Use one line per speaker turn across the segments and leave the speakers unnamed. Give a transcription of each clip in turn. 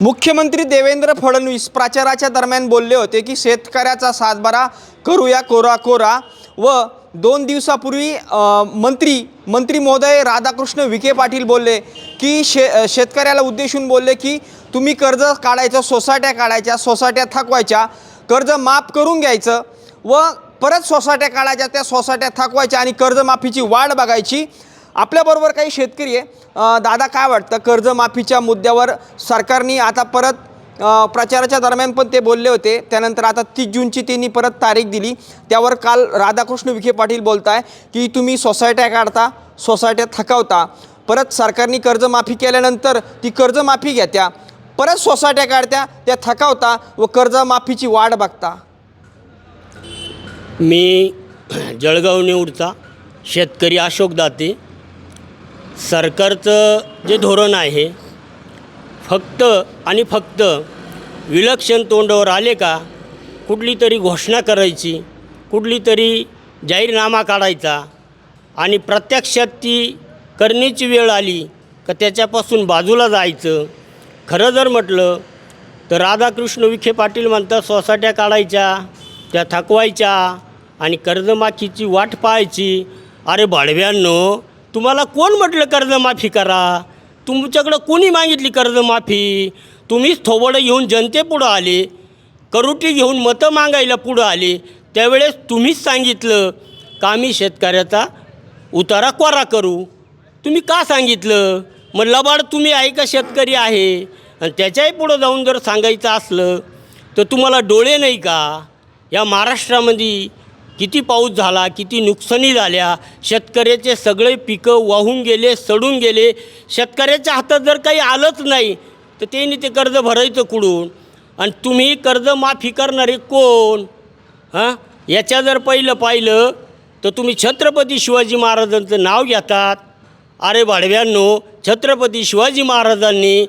मुख्यमंत्री देवेंद्र फडणवीस प्रचाराच्या दरम्यान बोलले होते की शेतकऱ्याचा सातबारा करूया कोरा कोरा व दोन दिवसापूर्वी मंत्री मंत्री महोदय राधाकृष्ण विखे पाटील बोलले की शे शेतकऱ्याला उद्देशून बोलले की तुम्ही कर्ज काढायचं सोसायट्या काढायच्या सोसायट्या थकवायच्या कर्ज माफ करून घ्यायचं व परत सोसायट्या काढायच्या त्या सोसायट्या थकवायच्या आणि कर्जमाफीची वाढ बघायची. आपल्याबरोबर काही शेतकरी आहे. दादा काय वाटतं? कर्जमाफीच्या मुद्द्यावर सरकारने आता परत प्रचाराच्या दरम्यान पण ते बोलले होते. त्यानंतर आता तीस जूनची त्यांनी परत तारीख दिली. त्यावर काल राधाकृष्ण विखे पाटील बोलत आहे की तुम्ही सोसायट्या काढता सोसायट्या थकवता. परत सरकारने कर्जमाफी केल्यानंतर ती कर्जमाफी घेत्या. परत सोसायट्या काढत्या त्या थकावता व कर्जमाफीची वाट बघता.
मी जळगाव निवडता शेतकरी अशोक दाते. सरकारचं जे धोरण आहे फक्त आणि फक्त विलक्षण तोंडावर आले का? कुठली तरी घोषणा करायची कुठली तरी जाहीरनामा काढायचा आणि प्रत्यक्षात ती करण्याची वेळ आली का त्याच्यापासून बाजूला जायचं? खरं जर म्हटलं तर राधाकृष्ण विखे पाटील म्हणतात सोसाट्या काढायच्या त्या थकवायच्या आणि कर्जमाफीची वाट पाहायची. अरे भाडव्यांनो तुम्हाला कोण म्हटलं कर्जमाफी करा? तुमच्याकडं कोणी मागितली कर्जमाफी तुम्हीच थोबडं घेऊन जनतेपुढं आले करुटी घेऊन मतं मागायला पुढं आले त्यावेळेस तुम्हीच सांगितलं का आम्ही शेतकऱ्याचा उतारा कोरा करू? तुम्ही का सांगितलं? मग लबाड तुम्ही आहे का शेतकरी आहे? आणि त्याच्याही पुढं जाऊन जर सांगायचं असलं तर तुम्हाला डोळे नाही का? या महाराष्ट्रामध्ये किती पाऊस झाला किती नुकसानी झाल्या शेतकऱ्याचे सगळे पिकं वाहून गेले सडून गेले. शेतकऱ्याच्या हातात जर काही आलंच नाही तर त्यांनी ते कर्ज भरायचं कुठून? आणि तुम्ही कर्ज माफी करणारे कोण? हां? याच्या जर पहिलं पाहिलं तर तुम्ही छत्रपती शिवाजी महाराजांचं नाव घेतात. अरे भाडव्यांनो छत्रपती शिवाजी महाराजांनी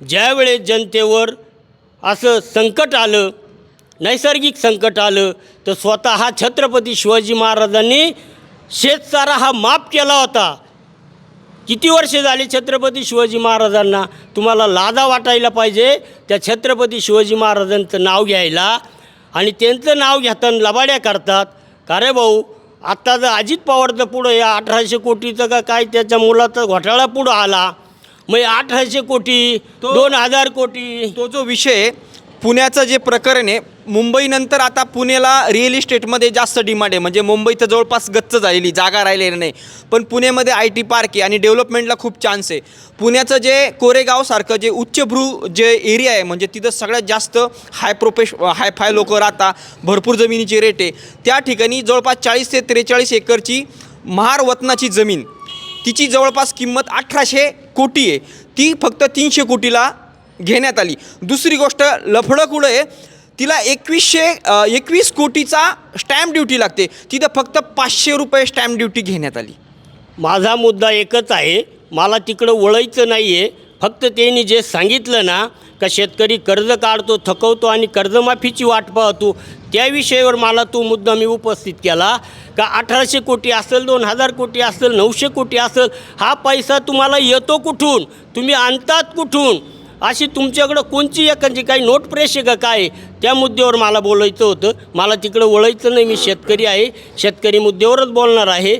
ज्यावेळेस जनतेवर असं संकट आलं नैसर्गिक संकट आलं तर स्वतः छत्रपती शिवाजी महाराजांनी शेतसारा हा माफ केला होता. किती वर्षे झाली छत्रपती शिवाजी महाराजांना? तुम्हाला लाजा वाटायला पाहिजे त्या छत्रपती शिवाजी महाराजांचं नाव घ्यायला. आणि त्यांचं नाव घेताना लबाड्या करतात. का रे भाऊ? आत्ता जर अजित पवारचं पुढं या अठराशे कोटीचं का काय त्याच्या मुलाचा घोटाळा पुढं आला? मग अठराशे कोटी
तो-
दोन हजार कोटी.
तो जो विषय पुण्याचं जे प्रकरण आहे मुंबईनंतर आता पुण्याला रिअल इस्टेटमध्ये जास्त डिमांड आहे. म्हणजे मुंबईचं जवळपास गच्च झालेली जागा राहिलेली नाही. पण पुण्यामध्ये आय टी पार्क आहे आणि डेव्हलपमेंटला खूप चान्स आहे. पुण्याचं जे कोरेगावसारखं जे उच्चभ्रू जे एरिया आहे म्हणजे तिथं सगळ्यात जास्त हाय प्रोफेश हाय फाय लोक राहतात भरपूर जमिनीची रेट आहे. त्या ठिकाणी जवळपास चाळीस ते त्रेचाळीस एकरची महार वतनाची जमीन. तिची जवळपास किंमत अठराशे कोटी आहे. ती फक्त तीनशे कोटीला घेण्यात आली. दुसरी गोष्ट लफडं कुठं आहे? तिला एकवीसशे एकवीस कोटीचा स्टॅम्प ड्युटी लागते. तिथं फक्त पाचशे रुपये स्टॅम्प ड्युटी घेण्यात आली.
माझा मुद्दा एकच आहे. मला तिकडं वळायचं नाही आहे फक्त त्यांनी जे सांगितलं ना का शेतकरी कर्ज काढतो थकवतो आणि कर्जमाफीची वाट पाहतो त्या विषयावर मला तो मुद्दा मी उपस्थित केला. का अठराशे कोटी असेल दोन हजार कोटी असेल नऊशे कोटी असेल हा पैसा तुम्हाला येतो कुठून? तुम्ही आणतात कुठून? अशी तुमच्याकडं कोणची एखादी काही नोट प्रेस आहे का काय? त्या मुद्द्यावर मला बोलायचं होतं. मला तिकडं वळायचं नाही. मी शेतकरी आहे. शेतकरी मुद्द्यावरच बोलणार आहे.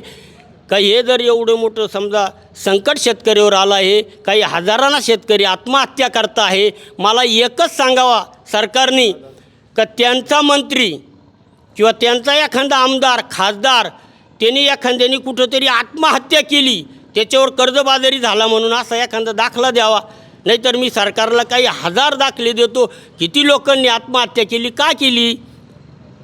का हे जर एवढं मोठं समजा संकट शेतकऱ्यावर आलं आहे काही हजारांना शेतकरी आत्महत्या करता आहे मला एकच सांगावा सरकारने का त्यांचा मंत्री किंवा त्यांचा एखादा आमदार खासदार त्यांनी एखाद्याने कुठंतरी आत्महत्या केली त्याच्यावर कर्जबाजारी झाला म्हणून असा एखादा दाखला द्यावा. नाहीतर मी सरकारला काही हजार दाखले देतो. किती लोकांनी आत्महत्या केली का केली?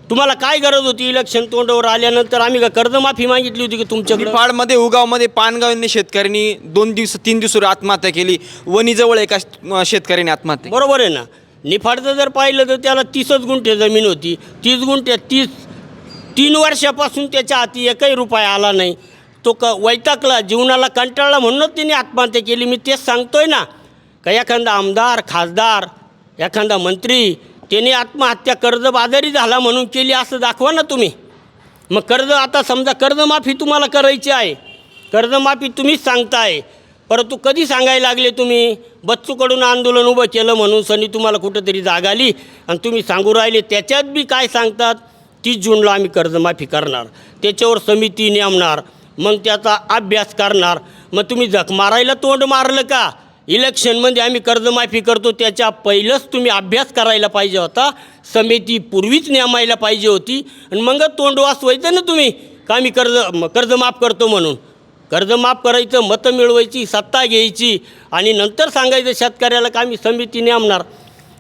तुम्हाला काय गरज होती इलेक्शन तोंडावर आल्यानंतर? आम्ही का कर्जमाफी मागितली होती की तुमच्याकडे?
निफाडमध्ये उगावमध्ये पानगाव यांनी शेतकऱ्यांनी दोन दिवस तीन दिवसावर आत्महत्या केली. वणीजवळ एका शेतकऱ्याने आत्महत्या.
बरोबर आहे ना? निफाडचं जर पाहिलं तर त्याला तीसच गुंठे जमीन होती. तीस गुंठे तीस तीन वर्षापासून त्याच्या हाती एकही रुपया आला नाही. तो क वैतागला जीवनाला कंटाळला म्हणूनच त्याने आत्महत्या केली. मी तेच सांगतोय ना. का एखादा आमदार खासदार एखादा मंत्री त्याने आत्महत्या कर्जबाजारी झाला म्हणून केली असं दाखवा ना तुम्ही. मग कर्ज आता समजा कर्जमाफी तुम्हाला करायची आहे. कर्जमाफी तुम्हीच सांगताय. परंतु कधी सांगायला लागले तुम्ही? बच्चूकडून आंदोलन उभं केलं म्हणून सनी तुम्हाला कुठंतरी जाग आली आणि तुम्ही सांगू राहिले त्याच्यात बी काय सांगतात? तीस जूनला आम्ही कर्जमाफी करणार. त्याच्यावर समिती नेमणार. मग त्याचा अभ्यास करणार. मग तुम्ही जख मारायला तोंड मारलं का? इलेक्शनमध्ये आम्ही कर्जमाफी करतो त्याच्या पहिलंच तुम्ही अभ्यास करायला पाहिजे होता. समिती पूर्वीच नेमायला पाहिजे होती. आणि मग तोंड वाचवायचं ना तुम्ही का आम्ही कर्ज म- कर्ज माफ करतो म्हणून. कर्ज माफ करायचं मतं मिळवायची सत्ता घ्यायची आणि नंतर सांगायचं शेतकऱ्याला का आम्ही समिती नेमणार.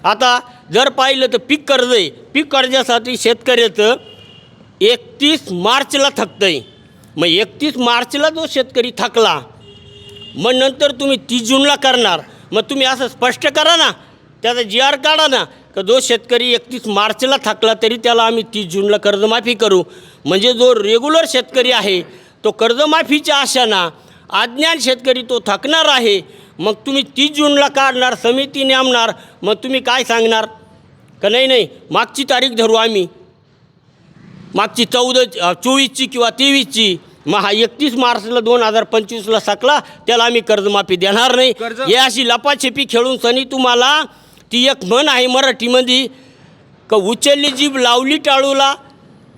आता जर पाहिलं तर पीक कर्ज आहे. पीक कर्जासाठी शेतकऱ्याचं एकतीस मार्चला थकतं आहे मग एकतीस मार्चला जो शेतकरी थकला मग नंतर तुम्ही तीस जूनला करणार. मग तुम्ही असं स्पष्ट करा ना त्याचा जी आर काढा ना का जो शेतकरी एकतीस मार्चला थकला तरी त्याला आम्ही तीस जूनला कर्जमाफी करू. म्हणजे जो रेग्युलर शेतकरी आहे तो कर्जमाफीच्या आशाना अज्ञान शेतकरी तो थकणार आहे. मग तुम्ही तीस जूनला काढणार समिती नेमणार मग तुम्ही काय सांगणार? का नाही नाही मागची तारीख धरू आम्ही. मागची चौदा चोवीसची किंवा तेवीसची. मग हा एकतीस मार्चला दोन हजार पंचवीसला सकला त्याला आम्ही कर्जमाफी देणार नाही. हे अशी लपाछपी खेळून सनी तुम्हाला ती एक म्हण आहे मराठीमध्ये का उचलली जीभ लावली टाळूला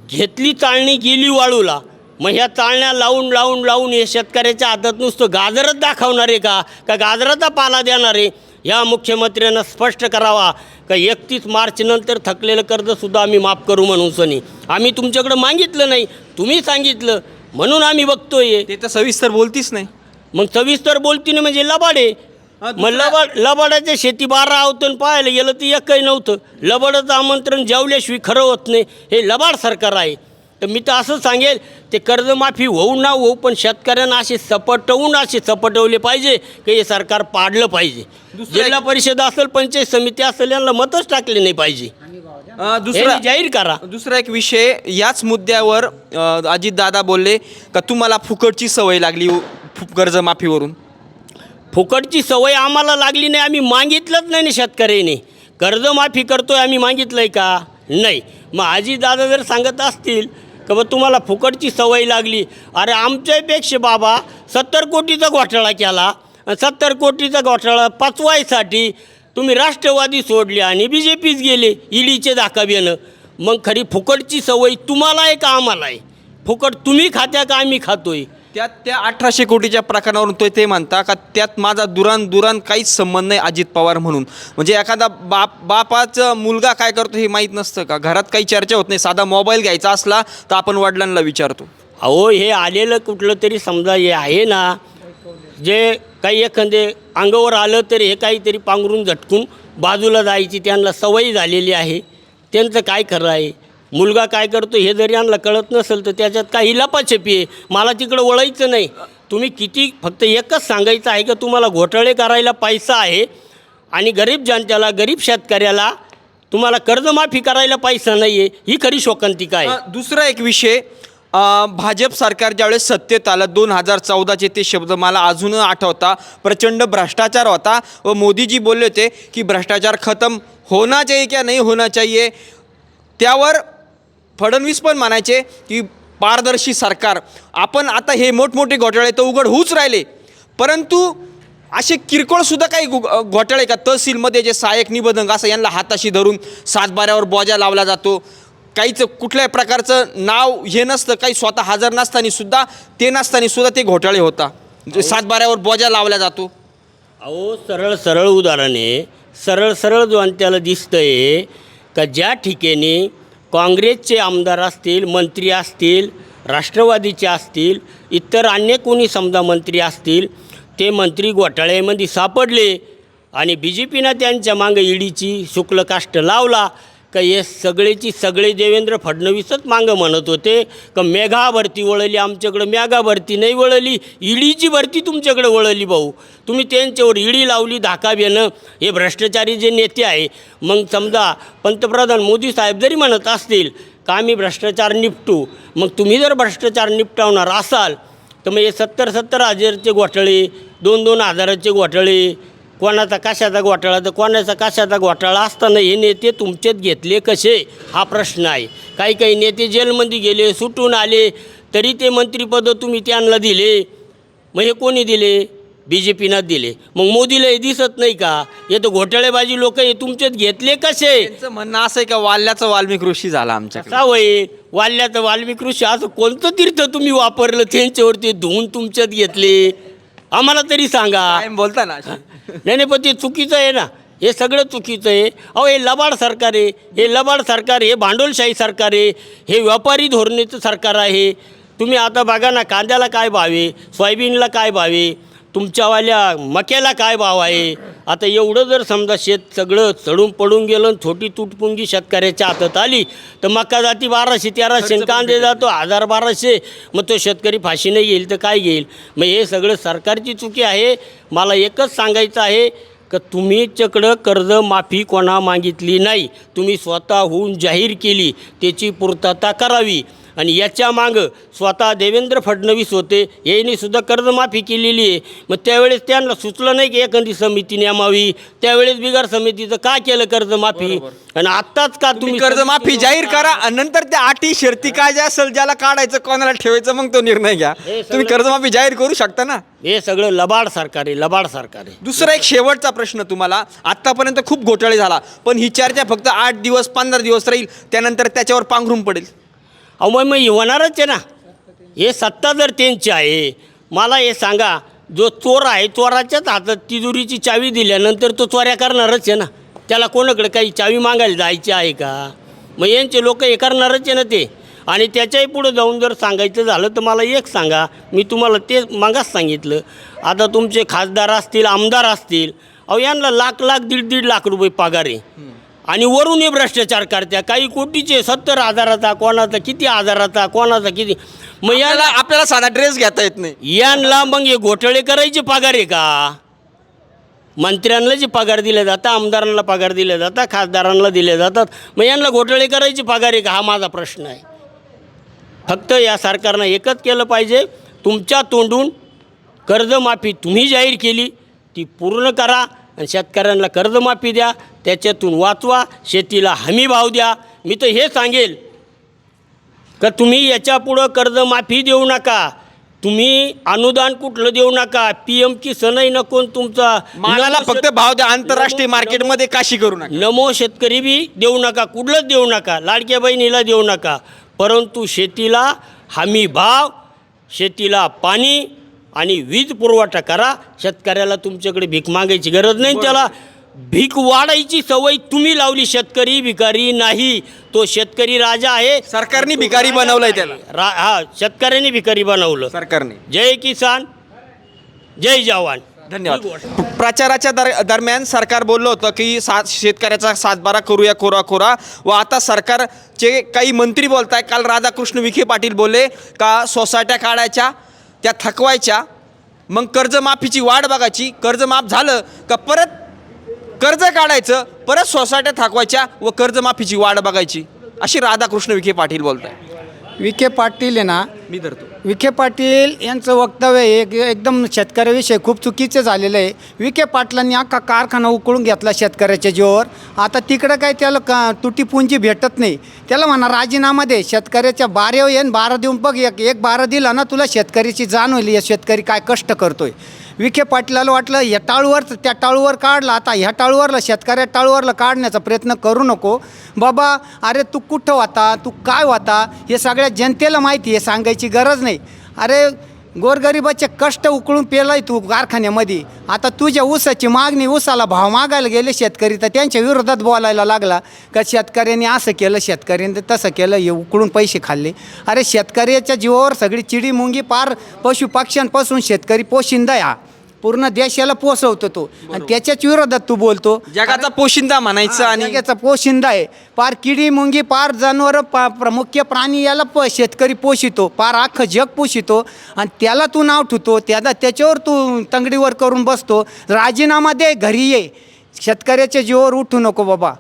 घेतली चाळणी गेली वाळूला. मग ह्या चाळण्या लावून लावून लावून हे शेतकऱ्याच्या हातात नुसतं गाजरच दाखवणार आहे का? का गाजराचा पाला देणार आहे? या मुख्यमंत्र्यांना स्पष्ट करावा का एकतीस मार्चनंतर थकलेलं कर्जसुद्धा आम्ही माफ करू म्हणून सनी. आम्ही तुमच्याकडं मागितलं नाही. तुम्ही सांगितलं म्हणून आम्ही बघतोय.
ते तर सविस्तर बोलतीच नाही.
मग सविस्तर बोलतीने म्हणजे लबाडे. मग लबाड लबाडाच्या शेती बारा आवतून पाहायला गेलं तर एकही नव्हतं. लबाडाचं आमंत्रण जेवल्याशिवाय खरं होत नाही. हे लबाड सरकार आहे. तर मी तर असं सांगेल ते कर्जमाफी होऊ ना होऊ पण शेतकऱ्यांना असे सपटवून असे सपटवले पाहिजे की हे सरकार पाडलं पाहिजे. जिल्हा परिषद असेल पंचायत समिती असेल यांना मतच टाकले नाही पाहिजे.
अ, दुसरा
जाहीर करा.
दुसरा एक विषय याच मुद्द्यावर अजित दादा बोलले का तुम्हाला फुकटची सवय लागली फु- कर्जमाफीवरून?
फुकटची सवय आम्हाला लागली नाही आम्ही मागितलंच नाही ना शेतकऱ्याने. कर्जमाफी करतोय आम्ही मागितलं आहे का? नाही. मग आजी दादा जर सांगत असतील का बा तुम्हाला फुकटची सवय लागली अरे आमच्यापेक्षा बाबा सत्तर कोटीचा घोटाळा केला सत्तर कोटीचा घोटाळा पचवायसाठी तुम्ही राष्ट्रवादी सोडले आणि बी जे पीच गेले ईडीचे दाखव्यानं मग खरी फुकटची सवय तुम्हाला आहे का आम्हाला आहे? फुकट तुम्ही खात्या का आम्ही खातोय?
त्यात त्या अठराशे कोटीच्या प्रकरणावरून तो ते म्हणता का त्यात माझा दुरान दुरान काहीच संबंध नाही अजित पवार म्हणून. म्हणजे एखादा बाप बापाचा मुलगा काय करतो हे माहीत नसतं का? घरात काही चर्चा होत नाही. साधा मोबाईल घ्यायचा असला तर आपण वडिलांना विचारतो.
अहो हे आलेलं कुठलं तरी समजा हे आहे ना जे काही एखादे अंगावर आलं तरी हे काहीतरी पांघरून झटकून बाजूला जायची त्यांना सवय झालेली आहे. त्यांचं काय खरं आहे? मुलगा काय करतो हे जरी यांना कळत नसेल तर त्याच्यात काही लपाछपी आहे. मला तिकडं वळायचं नाही. तुम्ही किती फक्त एकच सांगायचं आहे का तुम्हाला घोटाळे करायला पैसा आहे आणि गरीब जनतेला गरीब शेतकऱ्याला तुम्हाला कर्जमाफी करायला पैसा नाही आहे ही खरी शोकांतिका आहे.
दुसरा एक विषय भाजप सरकार ज्यावेळेस सत्तेत आलं दोन हजार चौदाचे ते शब्द मला अजून आठवता. प्रचंड भ्रष्टाचार होता व मोदीजी बोलले होते की भ्रष्टाचार खतम होना चाहिए क्या? नाही होना चाहिए. त्यावर फडणवीस पण म्हणायचे की पारदर्शी सरकार. आपण आता हे मोठमोठे घोटाळे तर उघड होऊच राहिले. परंतु असे किरकोळसुद्धा काही गो- घोटाळे का? तहसीलमध्ये जे सहाय्यक निबंधक असं यांना हाताशी धरून सातबाऱ्यावर बोजा लावला जातो. काहीच कुठल्याही प्रकारचं नाव हे नसतं काही स्वतः हजर नसताना सुद्धा ते नसताना सुद्धा ते घोटाळे होता सातबाऱ्यावर बोजा लावला जातो.
अहो सरळ सरळ उदाहरण आहे सरळ सरळ जो आणि त्याला दिसतंय का ज्या ठिकाणी काँग्रेसचे आमदार असतील मंत्री असतील राष्ट्रवादीचे असतील इतर अन्य कोणी समजा मंत्री असतील ते मंत्री घोटाळ्यामध्ये सापडले आणि बी जे पीनं त्यांच्या मागं ईडीची शुक्ल काष्ट लावला का हे सगळेची सगळे देवेंद्र फडणवीसच मागं म्हणत होते का मेघा भरती वळली आमच्याकडं मेघा भरती नाही वळली ईडीची भरती तुमच्याकडे वळली भाऊ. तुम्ही त्यांच्यावर ईडी लावली धाका बेनं हे भ्रष्टाचारी जे नेते आहे. मग समजा पंतप्रधान मोदी साहेब जरी म्हणत असतील का आम्ही भ्रष्टाचार निपटू मग तुम्ही जर भ्रष्टाचार निपटवणार असाल तर मग हे सत्तर सत्तर हजारचे घोटाळे दोन दोन हजाराचे घोटाळे कोणाचा कशाचा घोटाळा तर कोणाचा कशाचा घोटाळा असताना हे नेते तुमचेच घेतले कसे? हा प्रश्न आहे. काही काही नेते जेलमध्ये गेले सुटून आले तरी ते मंत्रिपद तुम्ही त्यांना दिले. मग हे कोणी दिले? बी जे पीनं दिले. मग मोदीला हे दिसत नाही का? हे तर घोटाळेबाजी लोक हे तुमच्यात घेतले कसे?
त्यांचं म्हणणं असं आहे का वाल्याचं वाल्मिक ऋषी झाला आमच्याकडे?
कसा वय वाल्याचं वाल्मिक ऋषी असं कोणतं तीर्थ तुम्ही वापरलं? त्यांच्यावरती धुवून तुमच्यात घेतले. आम्हाला तरी सांगा.
बोलता ना
नाही पण ते चुकीचं आहे ना? हे सगळं चुकीचं आहे. अहो हे लबाड सरकार आहे. हे लबाड सरकार हे भांडवलशाही सरकार आहे. हे व्यापारी धोरणेचं सरकार आहे. तुम्ही आता बघा ना कांद्याला काय भाव आहे? सोयाबीनला काय भाव आहे? तुमच्यावाल्या मक्याला काय भाव आहे? आता एवढं जर समजा शेत सगळं चढून पडून गेलं आणि छोटी तुटपुंगी शेतकऱ्याच्या हातात आली तर मका जाती बाराशे तेराशे कांदे जातो हजार बाराशे. मग तो शेतकरी फाशी नाही घेईल तर काय घेईल? मग हे सगळं सरकारची चुकी आहे. मला एकच सांगायचं आहे का तुम्हीच्याकडं कर्जमाफी कोणा मागितली नाही. तुम्ही स्वतःहून जाहीर केली त्याची पूर्तता करावी. आणि याच्या मागं स्वतः देवेंद्र फडणवीस होते. यांनी सुद्धा कर्जमाफी केलेली आहे. मग त्यावेळेस त्यांना सुचलं नाही की एखादी समिती नेमावी. त्यावेळेस बिगार समितीचं का केलं कर्जमाफी? आणि आत्ताच का
तुम्ही कर्जमाफी जाहीर करा आणि नंतर त्या अटी शर्ती काय जे असेल ज्याला काढायचं कोणाला ठेवायचं मग तो निर्णय घ्या. तुम्ही कर्जमाफी जाहीर करू शकता ना?
हे सगळं लबाड सरकार आहे लबाड सरकार आहे.
दुसरा एक शेवटचा प्रश्न तुम्हाला. आतापर्यंत खूप घोटाळे झाला. पण ही चर्चा फक्त आठ दिवस पंधरा दिवस राहील. त्यानंतर त्याच्यावर पांघरून पडेल.
अहो मग मग होणारच आहे ना. हे सत्ता जर त्यांची आहे मला हे सांगा जो चोर आहे चोराच्याच हातात तिजोरीची चावी दिल्यानंतर तो चोऱ्या करणारच आहे ना. त्याला कोणाकडे काही चावी मागायला जायची आहे का? मग यांचे लोक हे करणारच आहे ना ते. आणि त्याच्याही पुढं जाऊन जर सांगायचं झालं तर मला एक सांगा मी तुम्हाला ते मागास सांगितलं. आता तुमचे खासदार असतील आमदार असतील अहो यांना लाख लाख दीड दीड लाख रुपये पगार आहे. आणि वरून हे भ्रष्टाचार करत्या. काही कोटीचे सत्तर हजाराचा कोणाचा किती हजाराचा कोणाचा किती? मग
याला
याला
आपल्याला साधा ड्रेस घेता येत नाही.
यांना मग हे घोटाळे करायचे पगार आहे का? मंत्र्यांना जे पगार दिले जातात आमदारांना पगार दिले जातात खासदारांना दिले जातात मग यांना घोटाळे करायचे पगार आहे का? हा माझा प्रश्न आहे. फक्त या सरकारनं एकच केलं पाहिजे तुमच्या तोंडून कर्जमाफी तुम्ही जाहीर केली ती पूर्ण करा. आणि शेतकऱ्यांना कर्जमाफी द्या त्याच्यातून वाचवा शेतीला हमी भाव द्या. मी तर हे सांगेल का तुम्ही याच्यापुढं कर्जमाफी देऊ नका. तुम्ही अनुदान कुठलं देऊ नका. पी एम किसनही नको तुमचा.
मालाला फक्त भाव द्या आंतरराष्ट्रीय मार्केटमध्ये काशी करू नका.
नमो शेतकरी बी देऊ नका कुठलंच देऊ नका. लाडक्या बहिणीला देऊ नका. परंतु शेतीला हमी भाव शेतीला पाणी आणि वीज पुरवठा करा. शेतकऱ्याला तुमच्याकडे भीक मागायची गरज नाही. त्याला भीक वाढायची सवय तुम्ही लावली. शेतकरी भिकारी नाही. तो शेतकरी राजा आहे.
सरकारने भिकारी बनवलंय त्याला.
रा हा शेतकऱ्यांनी भिकारी बनवलं.
सरकारने.
जय किसान. जय जवान.
धन्यवाद. प्रचाराच्या दर दरम्यान सरकार बोललं होतं की सात शेतकऱ्याचा सातबारा करूया कोरा कोरा. व आता सरकारचे काही मंत्री बोलत आहे काल राधाकृष्ण विखे पाटील बोलले का सोसायट्या काढायच्या त्या थकवायच्या मग कर्जमाफीची वाट बघायची कर्जमाफ झालं का परत कर्ज काढायचं परत सोसायट्या थकवायच्या व कर्जमाफीची वाट बघायची. अशी राधाकृष्ण विखे पाटील बोलत आहे
विखे पाटील आहे ना?
मी धरतो.
विखे पाटील यांचं वक्तव्य एक एकदम शेतकऱ्याविषयी खूप चुकीचं झालेलं आहे. विखे पाटलांनी अख्खा कारखाना उकळून घेतला शेतकऱ्याच्या जीवावर. आता तिकडं काही त्याला का तुटीपुंजी भेटत नाही. त्याला म्हणा राजीनामा दे. शेतकऱ्याच्या बाऱ्यावर येईन बारा देऊन बघ. एक एक बारा दिला ना तुला शेतकऱ्याची जाण होईल. या शेतकरी काय कष्ट करतोय? विखे पाटलाला वाटलं ह्या टाळूवर त्या टाळूवर काढला आता ह्या टाळूवरला शेतकऱ्या टाळूवरला काढण्याचा प्रयत्न करू नको. बाबा अरे तू कुठं होता तू काय होता हे सगळ्या जनतेला माहिती आहे सांगायची गरज नाही. अरे गोरगरिबाचे कष्ट उकळून पेलाय तू कारखान्यामध्ये. आता तुझ्या ऊसाची मागणी ऊसाला भाव मागायला गेले शेतकरी तर त्यांच्या विरोधात बोलायला लागला. का शेतकऱ्यांनी असं केलं शेतकऱ्यांनी तसं केलं हे उकळून पैसे खाल्ले. अरे शेतकऱ्याच्या जीवावर सगळी चिडी मुंगी पार पशुपक्ष्यांपासून शेतकरी पोशिंदा या पूर्ण देशाला पोसवतो तो. आणि त्याच्याच विरोधात तू बोलतो.
जगाचा पोशिंदा म्हणायचं आणि
जगाचा पोशिंदा आहे. पार किडी मुंगी पार जनावर पा प्र- मुख्य प्राणी याला प शेतकरी पोशितो पार अख्खं जग पोशितो आणि त्याला तू नाव ठेवतो. त्याला त्याच्यावर तू तंगडीवर करून बसतो. राजीनामा दे घरी ये. शेतकऱ्याच्या जीवावर उठू नको बाबा.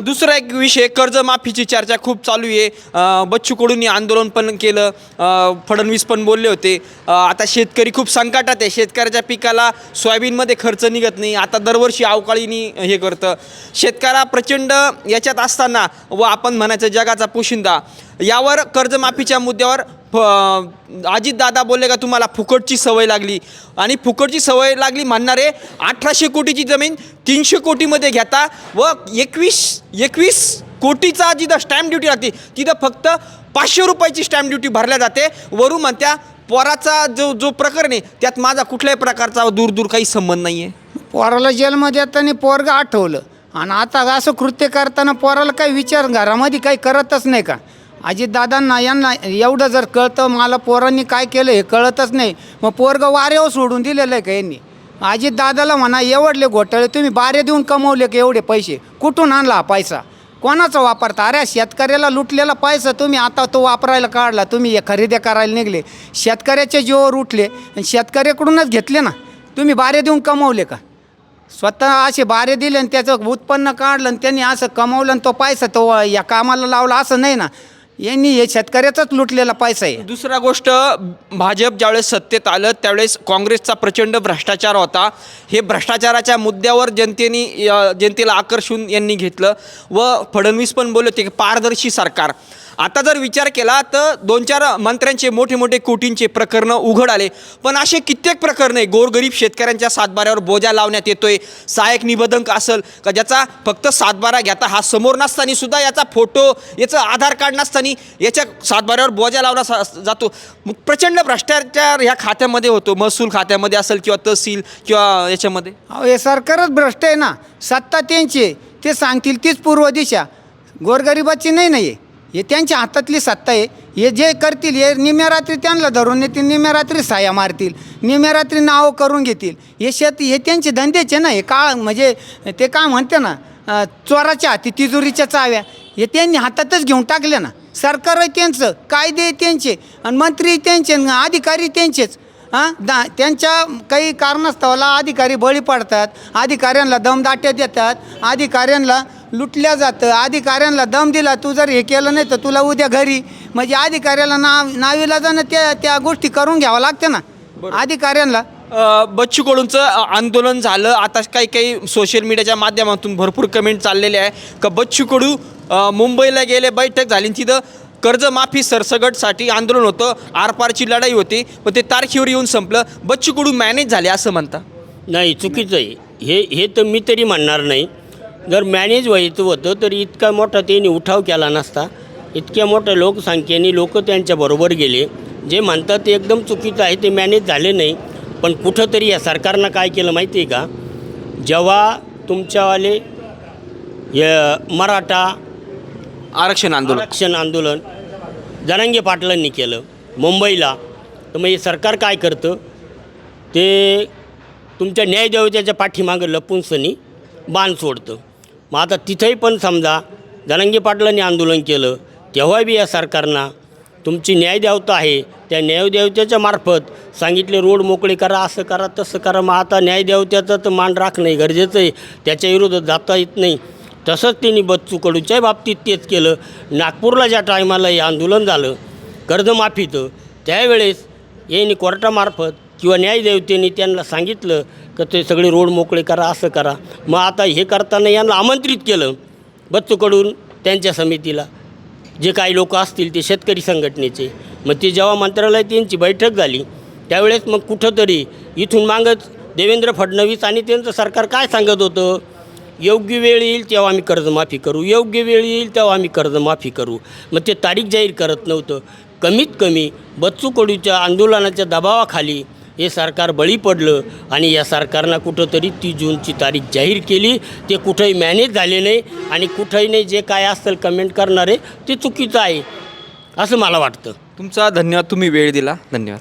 दुसरा एक विषय कर्जमाफीची चर्चा खूप चालू आहे. बच्चू कडूंनी आंदोलन पण केलं. फडणवीस पण बोलले होते. आता शेतकरी खूप संकटात आहे. शेतकऱ्याच्या पिकाला सोयाबीनमध्ये खर्च निघत नाही. आता दरवर्षी अवकाळीनी हे करतं. शेतकऱ्या प्रचंड याच्यात असताना व आपण म्हणायचं जगाचा पोशिंदा. यावर कर्जमाफीच्या मुद्द्यावर फ अजितदादा बोलले का तुम्हाला फुकटची सवय लागली. आणि फुकटची सवय लागली म्हणणारे अठराशे कोटीची जमीन तीनशे कोटीमध्ये घेता व एकवीस एकवीस कोटीचा जिथं स्टॅम्प ड्युटी लागते तिथं फक्त पाचशे रुपयाची स्टॅम्प ड्युटी भरल्या जाते. वरून म्हणत्या पोराचा जो जो प्रकरण आहे त्यात माझा कुठल्याही प्रकारचा दूर दूर काही संबंध नाही आहे
पोराला जेलमध्ये येताना पोरग आठवलं. आणि आता असं कृत्य करताना पोराला काही विचार घरामध्ये काही करतच नाही का? अजितदादांना यांना एवढं जर कळतं मला पोरांनी काय केलं हे कळतच नाही. मग पोरगं वाऱ्यावर सोडून दिलेलं आहे का यांनी? अजितदादाला म्हणा एवढले घोटाळे तुम्ही बारे देऊन कमवले का एवढे पैसे? कुठून आणला हा पैसा? कोणाचा वापरता अरे शेतकऱ्याला लुटलेला पैसा तुम्ही आता तो वापरायला काढला तुम्ही हे खरेदी करायला निघले. शेतकऱ्याच्या जीवावर उठले आणि शेतकऱ्याकडूनच घेतले ना. तुम्ही बारे देऊन कमवले का? स्वतः असे बारे दिले आणि त्याचं उत्पन्न काढलं आणि त्यांनी असं कमवलं आणि तो पैसा तो या कामाला लावला असं नाही ना. यांनी हे शेतकऱ्याचाच लुटलेला पैसा आहे.
दुसरा गोष्ट भाजप ज्यावेळेस सत्तेत आलं त्यावेळेस काँग्रेसचा प्रचंड भ्रष्टाचार होता. हे भ्रष्टाचाराच्या मुद्द्यावर जनतेने जनतेला आकर्षून यांनी घेतलं. व फडणवीस पण बोलत होते की पारदर्शी सरकार. आता जर विचार केला तर दोन चार मंत्र्यांचे मोठे मोठे कोटींचे प्रकरणं उघड आले. पण असे कित्येक प्रकरणं आहे गोरगरीब शेतकऱ्यांच्या सातबाऱ्यावर बोजा लावण्यात येतोय. सहाय्यक निबंधक असेल का ज्याचा फक्त सातबारा घेता हा समोर नसताना सुद्धा याचा फोटो याचं आधार कार्ड नसताना याच्या सातबाऱ्यावर बोजा लावला सा- जातो. मग प्रचंड भ्रष्टाचार ह्या खात्यामध्ये होतो. महसूल खात्यामध्ये असेल किंवा तहसील किंवा याच्यामध्ये?
अहो हे सरकारच भ्रष्ट आहे ना. सत्ता त्यांची आहे. ते सांगतील तीच पूर्व दिशा. गोरगरिबाची नाही नाही आहे. हे त्यांच्या हातातली सत्ता आहे. हे जे करतील हे निम्या रात्री त्यांना धरून येतील निम्या रात्री साया मारतील निम्या रात्री नावं करून घेतील. हे शेत हे त्यांचे धंदेचे ना हे काळ म्हणजे ते काय म्हणते ना चोराच्या हाती तिजोरीच्या चाव्या हे त्यांनी हातातच घेऊन टाकले ना. सरकार आहे त्यांचं कायदे त्यांचे आणि मंत्री त्यांचे अधिकारी त्यांचेच. हां दा त्यांच्या काही कारणास्तवाला अधिकारी बळी पडतात अधिकाऱ्यांना दमदाट्या देतात अधिकाऱ्यांना लुटल्या जातं. अधिकाऱ्यांना दम दिला तू जर हे केलं नाही तर तुला उद्या घरी. म्हणजे अधिकाऱ्याला नाव नावीला जाणं त्या त्या गोष्टी करून घ्यावं लागते ना. अधिकाऱ्यांना
बच्चू कडूंचं आंदोलन झालं. आता काही काही सोशल मीडियाच्या माध्यमातून भरपूर कमेंट चाललेले आहे. का बच्चू कडू मुंबईला गेले बैठक झाली. आणि तिथं कर्जमाफी सरसगटसाठी आंदोलन होतं. आरपारची लढाई होती. पण ते तारखेवर येऊन संपलं. बच्चू कडू मॅनेज झाले असं म्हणता.
नाही चुकीचं आहे. हे हे तर मी तरी म्हणणार नाही. जर मॅनेज व्हायचं होतं तर इतका मोठा त्यांनी उठाव केला नसता. इतक्या मोठ्या लोकसंख्येने लोक त्यांच्याबरोबर गेले. जे म्हणतात ते एकदम चुकीचं आहे ते मॅनेज झाले नाही. पण कुठंतरी या सरकारनं काय केलं माहिती आहे का? जेव्हा तुमच्यावाले या मराठा
आरक्षण आंदोलन.
आरक्षण आंदोलन जरांगे पाटलांनी केलं मुंबईला तर मग हे सरकार काय करतं? ते तुमच्या न्यायदेवतेच्या पाठीमागं लपून सनी बाण सोडतं. मग आता तिथंही पण समजा जरांगे पाटलांनी आंदोलन केलं तेव्हा बी या सरकारनं तुमची न्यायदेवता आहे त्या न्यायदेवतेच्या मार्फत सांगितले रोड मोकळे करा असं करा तसं करा. मग आता न्यायदेवतेचं तर मान राखणं गरजेचं आहे. त्याच्या विरोधात जाता येत नाही. तसंच त्यांनी बच्चू कडूच्या बाबतीत तेच केलं. नागपूरला ज्या टायमाला हे आंदोलन झालं कर्जमाफीचं त्यावेळेस यांनी कोर्टामार्फत किंवा न्यायदेवतेने त्यांना सांगितलं का ते सगळे रोड मोकळे करा असं करा. मग आता हे करताना यांना आमंत्रित केलं बच्चूकडून त्यांच्या समितीला. जे काही लोक असतील ते शेतकरी संघटनेचे. मग ते जेव्हा मंत्रालयात त्यांची बैठक झाली त्यावेळेस मग कुठंतरी इथून मागच देवेंद्र फडणवीस आणि त्यांचं सरकार काय सांगत होतं? योग्य वेळ येईल तेव्हा आम्ही कर्जमाफी करू. योग्य वेळ येईल तेव्हा आम्ही कर्जमाफी करू. मग ते तारीख जाहीर करत नव्हतं. कमीत कमी बच्चू कडूच्या आंदोलनाच्या दबावाखाली हे सरकार बळी पडलं आणि या सरकारनं कुठंतरी ती जूनची तारीख जाहीर केली. ते कुठंही मॅनेज झाले नाही आणि कुठंही नाही जे काय असेल कमेंट करणारे ते चुकीचं आहे असं मला वाटतं.
तुमचा धन्यवाद तुम्ही वेळ दिला. धन्यवाद.